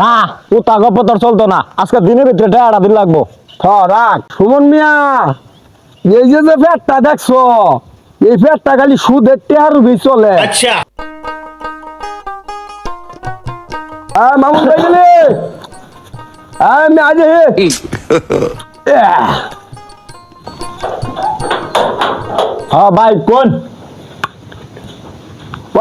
না ও তাগো পতর চলতো না। আজকে দিনের ভিতরে টাকা দিন লাগবো। রাখ। সুমন মিয়া এই যে যে ফ্যাটটা দেখছ এই ফ্যাটটা খালি সুদের টেহার রুবি চলে। আচ্ছা। হ্যাঁ মামুন ভাই হ্যাঁ আজ হ্যাঁ ভাই কোন?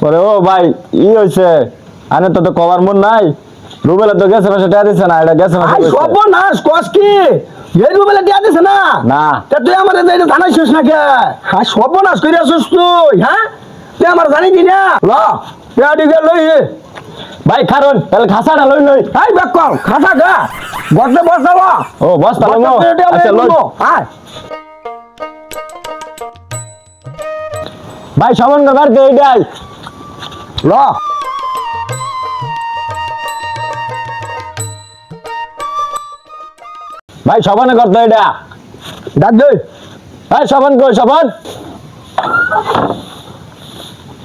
পরে ও ভাই ই হয়েছে আনে তো তো কবার মন নাই। রুবেলা তো গেছে মাসে টাকা দিচ্ছে না এটা গেছে মাসে আই দিচ্ছে। সর্বনাশ কস কি? এই রুবেলে টিয়া দিছে না? না। তা তুই আমার এটা জানাইছিস না কে? হ্যাঁ সর্বনাশ করে আসিস তুই হ্যাঁ? তুই আমার জানি কি না? ল টিয়া দিকে লই ভাই খারুন তাহলে খাসাটা লই লই। এই বেক কর খাতা গা বসে বসে ল ও বস্তা লইমো। আচ্ছা লই। হ্যাঁ ভাই সামান দে এইটাই ল। ভাই সবানে করতো এটা। ডাক দে। ভাই সবান কই সবান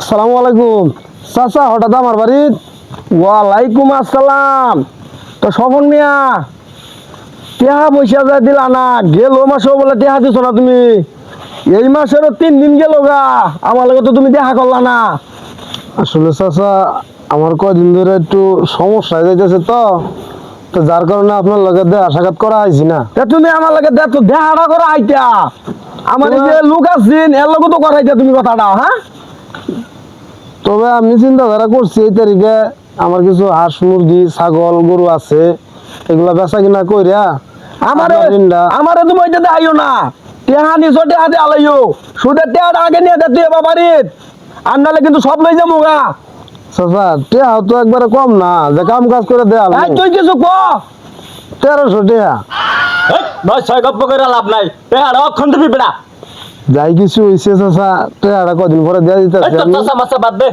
আসসালামু আলাইকুম। চাচা, হঠাৎ আমার বাড়িত ওয়ালাইকুম আসসালাম। তো স্বপন মিয়া, টেহা পয়সা যা দিলা না, গেল মাসেও বলে টেহা দিছ না তুমি। এই মাসেরও তিন দিন গেল গা। আমার লগে তো তুমি দেখা করলা না। আসলে চাচা আমার কয়দিন ধরে একটু সমস্যা হয়ে যাইতেছে তো। তো যার কারণে আপনার লগে দেখা সাক্ষাৎ করা হয়েছি না। তা তুমি আমার লগে দেখো দেখাটা করে আইতা। আমার এই যে লোক আছেন এর লগে তো কথাইতা তুমি কথাটা হ্যাঁ? তবে আমি চিন্তাধারা করছি এই তারিখে আমার কিছু হাঁস মুরগি ছাগল গরু আছে এগুলা বেচা কিনা কইরা আমারে আমারে তুমি ওইটা দেখাইও না। টেহা নিছো টেহা দিয়ে আলাইও। সুদের টেহাটা আগে নিয়ে দে তুই বাবারিত আর নাহলে কিন্তু সব লই যাব গা। চাচা টেহা তো একবারে কম না যে কাম কাজ করে দেয়া এই তুই কিছু ক? তেরোশো এই, নয় ছয় গপ্প করে লাভ নাই। টাকাটা অক্ষণ দিবি বেড়া। যাই কিছু হয়েছে চাচা টেহাটা কদিন পরে দেয়া দিতে চাষা মাছা বাদ দে।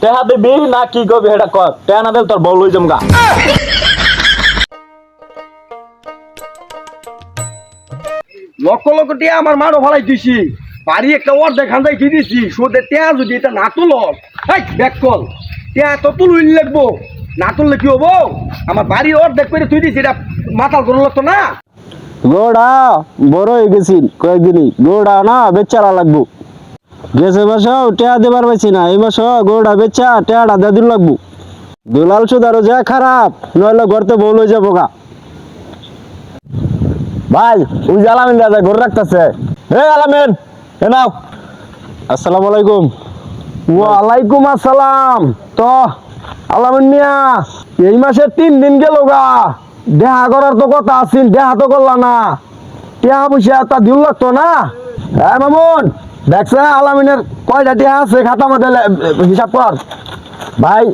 টেহা দিবি না কি করবি এটা কর। টেহা না দিলে তোর বউ লই জমগা লক্ষ লক্ষ টিয়া আমার মারো ফলাই দিছি। বাড়ি একটা ওর দেখান কি দিছি। সুদের টিয়া যদি এটা না তুলো এই কল। তো তুলুই লাগবো। না তুললে কি হব? আমার বাড়ি ওর দেখ করে তুই দিছি এটা মাতাল করে লাগতো না। গোড়া, বড় হয়ে গেছি কয়েকদিনই। গোড়া না, বেচারা লাগবো। গেছে বসো টেয়া দিবার পাইছি না। এই বসো গোড়া বেচা, টেয়াটা দিয়ে দিন লাগবো। দুলাল সুদারও যা খারাপ, নইলে ঘরতে বউ লই যাব গা। ভাই, ওই যে আলামিন দাদা, ঘর রাখতেছে। হে আলামিন! এ নাও। আসসালামু আলাইকুম। ওয়ালাইকুম আসসালাম। তো মিয়া এই মাসে তিন দিন গেল গা। দেখা করার তো কথা আছিল দেখা তো করলা না। টিয়া পয়সা তা দিন লাগতো না? হ্যাঁ মামুন, দেখছে আলামিনের কয়টা টিয়া আছে? খাতা মধ্যে হিসাব কর। ভাই,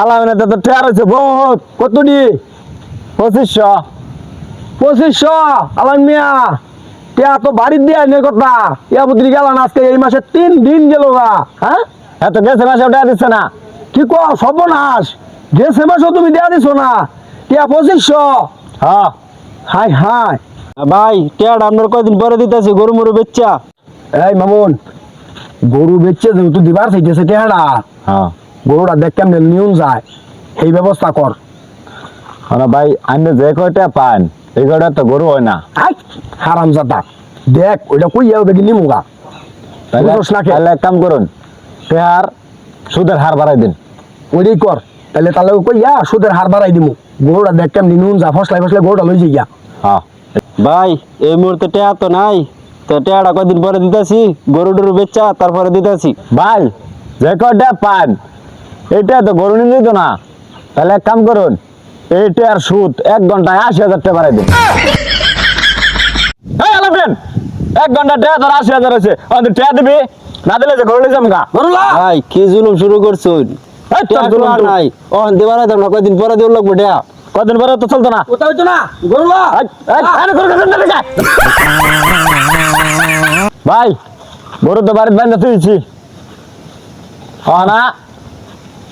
আলামিনের তো টেয়ার হয়েছে বহুত। কত দি পঁচিশশো। পঁচিশশো আলামিন মিয়া টিয়া তো বাড়ির দিয়ে আইনের কথা। ইয়া বুদ্রি গেল না আজকে এই মাসে তিন দিন গেল গা হ্যাঁ? এত গেছে মাসে টেয়া দিচ্ছে না। কি কর সর্বনাশ। গেছে মাসও তুমি দেয়া দিছো না। টিয়া পঁচিশশো। হ্যাঁ। হাই হাই ভাই টেয়ার আপনার কয়দিন পরে দিতেছি গরু মরু বেচ্চা এই মামুন গরু বেচছে যেহেতু দিবার চাইতেছে টেহারা হ্যাঁ। গরুটা দেখ কেমন নিয়ম যায়। সেই ব্যবস্থা কর। ভাই আপনি যে কয়টা পান এই তো গরু হয় না। আই হারাম জাতা। দেখ ওইটা কই যাও দেখি নিমুগা তাহলে কাম করুন টেহার সুদের হার বাড়াই দিন। ওইটাই কর তাহলে তাহলে কই ইয়া সুদের হার বাড়াই দিমু। গরুটা দেখ কেমন নিয়ম যা ফসলাই ফসলাই গরুটা লই যাই গিয়া। হ্যাঁ ভাই এই মুহূর্তে টেয়া তো নাই। তো টেয়াটা কয়দিন পরে দিতেছি গরু টরু বেচা তারপরে দিতেছি। ভাই যে কয়টা পান এটা তো গরু নিয়ে দিত না। তাহলে এক কাম করুন এই টেয়ার সুদ এক ঘন্টায় আশি হাজার টাকা বাড়াই দিন এক ঘণ্টা তোর আশি হাজার আছে আমাদের টেয়া দিবি? না দিলে যে গরু যাম গা। ভাই কি জুলুম শুরু করছ? নাই। ও দেবার দাম না কয়দিন পরে দেওয়ার লাগবে কদিন পরে তো চলতো না? হইতো গরুলা। ভাই গরু তো বাড়িতে বাইন্দা তুইছি। না?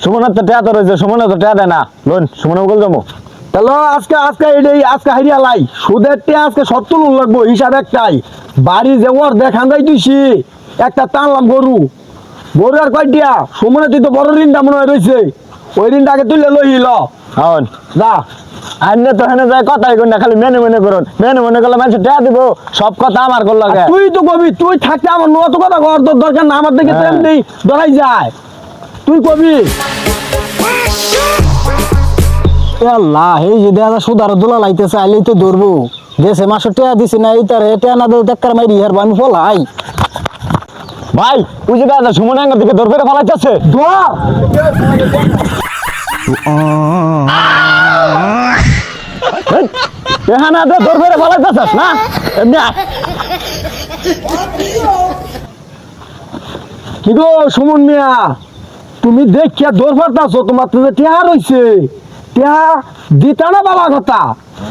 সুমনের তো টেয়া তো রয়েছে সুমনে তো টেয়া দেয় না। লোন সুমনে বল যাব তাহলে আজকে আজকে এটাই আজকে হারিয়া লাই। সুদের টিয়া আজকে সত্তর লাগবো হিসাব একটাই। বাড়ি যে ওর দেখান যাই তুইছি একটা টানলাম গরু। গরু আর কয়টিয়া সুমনে তুই তো বড় ঋণটা মনে হয় রয়েছে ওই ঋণটা আগে তুলে লইল হন যা। আইনে তো হেনে যায় কথাই কই না খালি মেনে মনে করুন। মেনে মনে করলে মানুষ টেয়া দিব সব কথা আমার করল তুই তো কবি তুই থাকতে আমার নত কথা কর তোর দরকার না আমার দিকে হ্যাঁ। তেমনি ধরাই যায়। তুই কবি? আল্লাহ, এই যে দেখা সুদার দোলা লাইতেছে, আইলেই তো ধরবো। দেশে মাসে টিয়া দিছি না, এই তার টিয়া না দেখার মাইরি হার আমি ফলাই। ভাই, ওই যে দাদা সুমন আঙ্গার দিকে দর করে ফেলাইতেছে। কি গো সুমন মিয়া? তুমি দেখিয়া দৌড় পারতাছো তোমার তো টিয়া রইছে। টিয়া দিতা না বাবা কথা?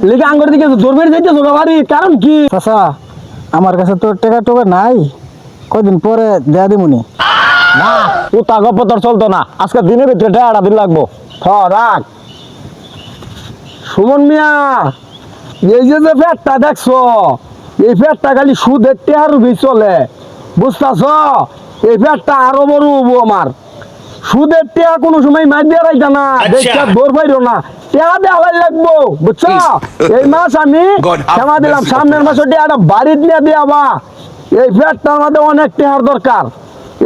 লেগে আঙ্গুর দিকে দৌড় বেড়ে যাইতেছো বাড়ি কারণ কি? চাচা আমার কাছে তো টাকা টোকা নাই। কয়দিন পরে দেয়া দিমুনি না। ও তা গপ্প তোর চলতো না। আজকে দিনের ভিতরে টেয়াটা দিন লাগবো। হ রাখ। সুমন মিয়া এই যে যে ফ্যাটটা দেখছ এই ফ্যাটটা খালি সুদের টেহার চলে। বুঝতেছ? এই ফ্যাটটা আরও বড় আমার। সুদের টেহা কোনো সময় মার দিয়ে রাইতা না। দেখা দৌড় পাইরো না। টেহা দেওয়া লাগবো বুঝছ? এই মাস আমি ক্ষমা দিলাম। সামনের মাসে টেয়াটা বাড়ির নিয়ে দেওয়া এই ফ্যাটটা আমাদের অনেক টেহার দরকার।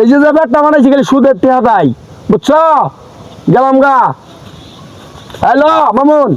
এই যে যে ফ্যাটটা মানে খালি সুদের টেহা দেয়। বুঝছ? গেলাম গা। হ্যালো মামুন।